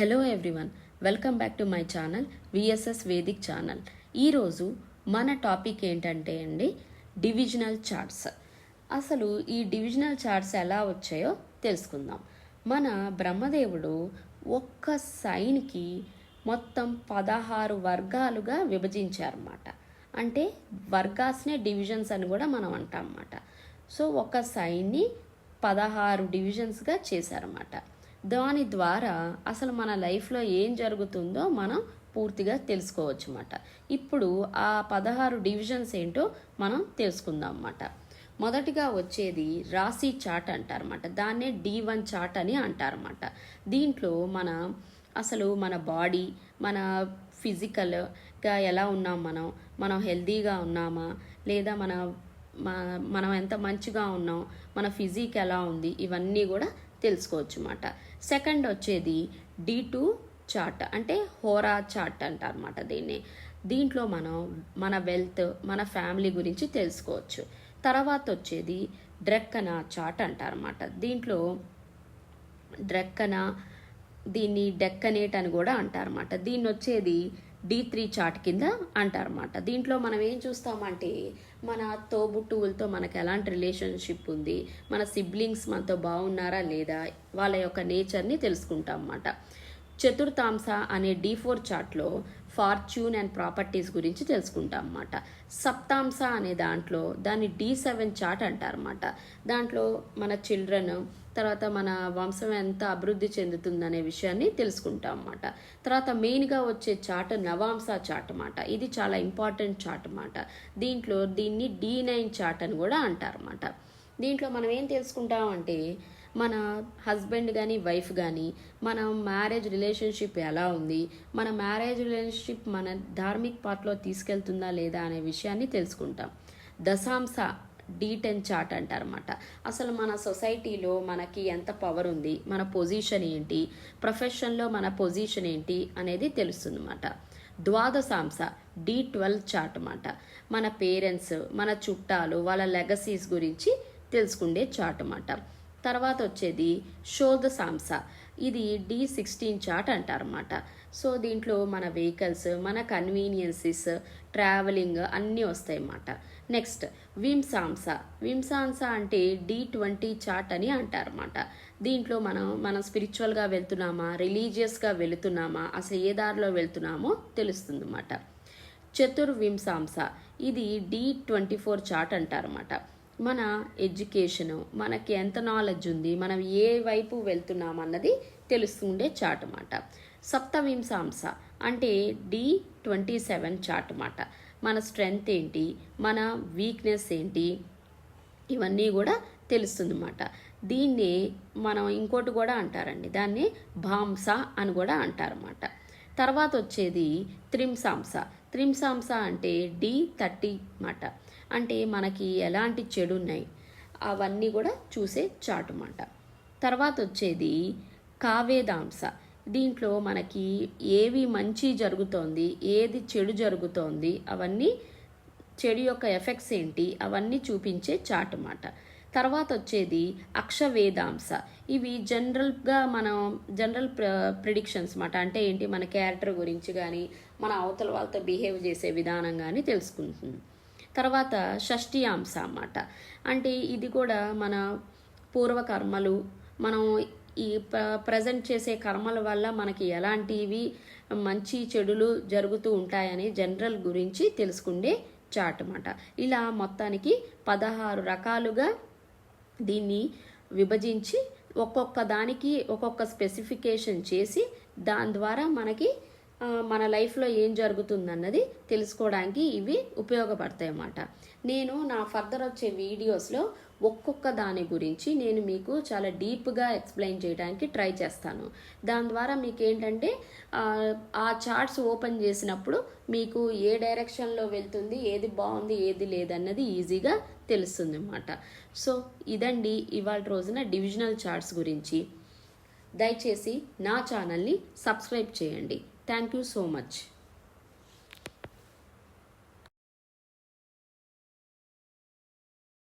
Hello everyone welcome back to my channel VSS Vedic channel ఈరోజు మన topic ఏంటంటే అండి డివిజనల్ చార్ట్స్ అసలు ఈ డివిజనల్ చార్ట్స్ ఎలా వచ్చాయో తెలుసుకుందాం. మన బ్రహ్మదేవుడు ఒక్క సైన్కి మొత్తం పదహారు వర్గాలుగా విభజించారన్నమాట. అంటే వర్గాస్నే డివిజన్స్ అని కూడా మనం అంటాం అన్నమాట. సో ఒక సైన్ని పదహారు డివిజన్స్గా చేశారన్నమాట. దాని ద్వారా అసలు మన లైఫ్లో ఏం జరుగుతుందో మనం పూర్తిగా తెలుసుకోవచ్చు అన్నమాట ఇప్పుడు ఆ పదహారు డివిజన్స్ ఏంటో మనం తెలుసుకుందాం అన్నమాట మొదటిగా వచ్చేది రాశి చాట్ అంటారన్నమాట. దాన్నే డి వన్ చాట్ అని అంటారన్నమాట. దీంట్లో మన అసలు మన బాడీ మన ఫిజికల్గా ఎలా ఉన్నాం మనం? మనం హెల్తీగా ఉన్నామా? లేదా మన మనం ఎంత మంచిగా ఉన్నాం? మన ఫిజిక్ ఎలా ఉంది? ఇవన్నీ కూడా తెలుసుకోవచ్చు అన్నమాట సెకండ్ వచ్చేది డి టూ చార్ట్ అంటే హోరా చార్ట్ అంటారన్నమాట దీన్ని. దీంట్లో మనం మన వెల్త్ మన ఫ్యామిలీ గురించి తెలుసుకోవచ్చు. తర్వాత వచ్చేది డ్రెక్కన చార్ట్ అంటారన్నమాట. దీంట్లో డ్రెక్కన దీన్ని డెక్కనేట్ అని కూడా అంటారన్నమాట. దీన్ని వచ్చేది డి త్రీ చార్ట్ కింద అంటారన్నమాట. దీంట్లో మనం ఏం చూస్తామంటే మన తోబుట్టువులతో మనకు ఎలాంటి రిలేషన్షిప్ ఉంది మన సిబ్లింగ్స్ మనతో బాగున్నారా లేదా వాళ్ళ యొక్క నేచర్ని తెలుసుకుంటాం అన్నమాట చతుర్థాంశ అనే డీ ఫోర్ చార్ట్లో ఫార్చ్యూన్ అండ్ ప్రాపర్టీస్ గురించి తెలుసుకుంటాం అన్నమాట సప్తాంశ అనే దాంట్లో దాన్ని డీ సెవెన్ చార్ట్ అంటారన్నమాట. దాంట్లో మన చిల్డ్రన్ తర్వాత మన వంశం ఎంత అభివృద్ధి చెందుతుందనే విషయాన్ని తెలుసుకుంటాం అన్నమాట తర్వాత మెయిన్గా వచ్చే చాట్ నవాంశ చాట్ అన్నమాట. ఇది చాలా ఇంపార్టెంట్ చాట్ అన్నమాట. దీంట్లో దీన్ని డీ నైన్ చాట్ అని కూడా అంటారన్నమాట. దీంట్లో మనం ఏం తెలుసుకుంటామంటే మన హస్బెండ్ కానీ వైఫ్ కానీ మన మ్యారేజ్ రిలేషన్షిప్ ఎలా ఉంది? మన మ్యారేజ్ రిలేషన్షిప్ మన ధార్మిక్ పార్ట్లో తీసుకెళ్తుందా లేదా అనే విషయాన్ని తెలుసుకుంటాం. దశాంశ డీ టెన్ చార్ట్ అంటారన్నమాట. అసలు మన సొసైటీలో మనకి ఎంత పవర్ ఉంది? మన పొజిషన్ ఏంటి? ప్రొఫెషన్లో మన పొజిషన్ ఏంటి? అనేది తెలుస్తుందన్నమాట. ద్వాదశాంశ డి ట్వెల్వ్ చార్ట్ అన్నమాట. మన పేరెంట్స్ మన చుట్టాలు వాళ్ళ లెగసీస్ గురించి తెలుసుకుండే చార్ట్ అన్నమాట. తర్వాత వచ్చేది శోధ సాంస ఇది డి సిక్స్టీన్ చార్ట్ అంటారన్నమాట. సో దీంట్లో మన వెహికల్స్ మన కన్వీనియన్సెస్ ట్రావెలింగ్ అన్నీ వస్తాయి అన్నమాట నెక్స్ట్ విమ్సాంస విమ్సాంస అంటే డి ట్వంటీ చార్ట్ అని అంటారన్నమాట. దీంట్లో మనం మనం స్పిరిచువల్గా వెళ్తున్నామా రిలీజియస్గా వెళుతున్నామా అసలు ఏ దారిలో వెళ్తున్నామో తెలుస్తుంది అన్నమాట చతుర్వింసాంస ఇది డి ట్వంటీ ఫోర్ చార్ట్ అంటారన్నమాట. మన ఎడ్యుకేషను మనకి ఎంత నాలెడ్జ్ ఉంది మనం ఏ వైపు వెళ్తున్నాం అన్నది తెలుస్తుండే చాట్ అన్నమాట సప్తవింశాంశ అంటే డి ట్వంటీ సెవెన్ చాట్ అన్నమాట మన స్ట్రెంగ్త్ ఏంటి మన వీక్నెస్ ఏంటి ఇవన్నీ కూడా తెలుస్తుంది అన్నమాట దీన్ని మనం ఇంకోటి కూడా అంటారండి దాన్ని భాంస అని కూడా అంటారన్నమాట. తర్వాత వచ్చేది త్రింసాంస త్రింసాంస అంటే డి థర్టీ అన్నమాట అంటే మనకి ఎలాంటి చెడు ఉన్నాయి అవన్నీ కూడా చూసే చాటు అన్నమాట తర్వాత వచ్చేది కావేదాంస దీంట్లో మనకి ఏవి మంచి జరుగుతోంది ఏది చెడు జరుగుతోంది అవన్నీ చెడు యొక్క ఎఫెక్ట్స్ ఏంటి అవన్నీ చూపించే చాట్ అన్నమాట తర్వాత వచ్చేది అక్షవేదాంశ ఇవి జనరల్గా మనం జనరల్ ప్రిడిక్షన్స్ అన్నమాట అంటే ఏంటి మన క్యారెక్టర్ గురించి కానీ మన అవతల వాళ్ళతో బిహేవ్ చేసే విధానం కానీ తెలుసుకుంటుంది తర్వాత షష్ఠి అంశ అన్నమాట అంటే ఇది కూడా మన పూర్వకర్మలు మనం ఈ ప్రజెంట్ చేసే కర్మల వల్ల మనకి ఎలాంటివి మంచి చెడులు జరుగుతూ ఉంటాయని జనరల్ గురించి తెలుసుకుండే చాట్ అన్నమాట ఇలా మొత్తానికి పదహారు రకాలుగా దీన్ని విభజించి ఒక్కొక్క దానికి ఒక్కొక్క స్పెసిఫికేషన్ చేసి దాని ద్వారా మనకి మన లైఫ్లో ఏం జరుగుతుందన్నది తెలుసుకోవడానికి ఇవి ఉపయోగపడతాయి అన్నమాట. నేను నా ఫర్దర్ వచ్చే వీడియోస్లో ఒక్కొక్క దాని గురించి నేను మీకు చాలా డీప్గా ఎక్స్ప్లెయిన్ చేయడానికి ట్రై చేస్తాను. దాని ద్వారా మీకు ఏంటంటే ఆ, చార్ట్స్ ఓపెన్ చేసినప్పుడు మీకు ఏ డైరెక్షన్లో వెళ్తుంది ఏది బాగుంది ఏది లేదన్నది ఈజీగా తెలుస్తుంది అన్నమాట. సో ఇదండి ఇవాళ రోజున డివిజనల్ చార్ట్స్ గురించి. దయచేసి నా ఛానల్ని సబ్స్క్రైబ్ చేయండి. Thank you so much